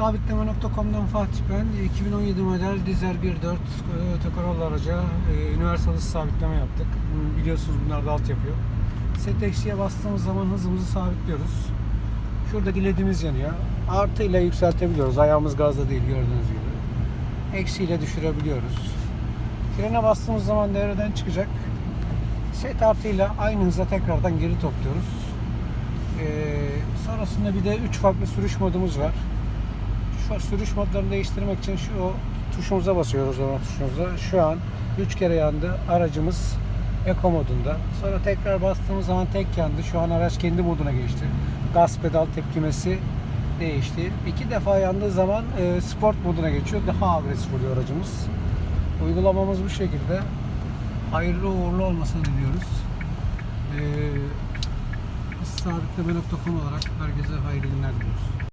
Sabitleme.com'dan Fatih ben. 2017 model dizel 1.4 e, Toyota araca e, üniversal hız sabitleme yaptık. Biliyorsunuz bunlar da alt yapıyor. Set eksiye bastığımız zaman hızımızı sabitliyoruz. Şuradaki ledimiz yanıyor. Artı ile yükseltebiliyoruz. Ayağımız gazda değil gördüğünüz gibi. Eksi ile düşürebiliyoruz. Frene bastığımız zaman devreden çıkacak. Set artıyla aynı hıza tekrardan geri topluyoruz. Ee, sonrasında bir de 3 farklı sürüş modumuz var. Sürüş modlarını değiştirmek için şu o tuşumuza basıyoruz o tuşumuza. Şu an 3 kere yandı. Aracımız Eco modunda. Sonra tekrar bastığımız zaman tek yandı. Şu an araç kendi moduna geçti. Gaz pedal tepkimesi değişti. İki defa yandığı zaman e, sport moduna geçiyor. Daha agresif oluyor aracımız. Uygulamamız bu şekilde. Hayırlı uğurlu olmasını diliyoruz. Ee, sabitleme.com olarak herkese hayırlı günler diliyoruz.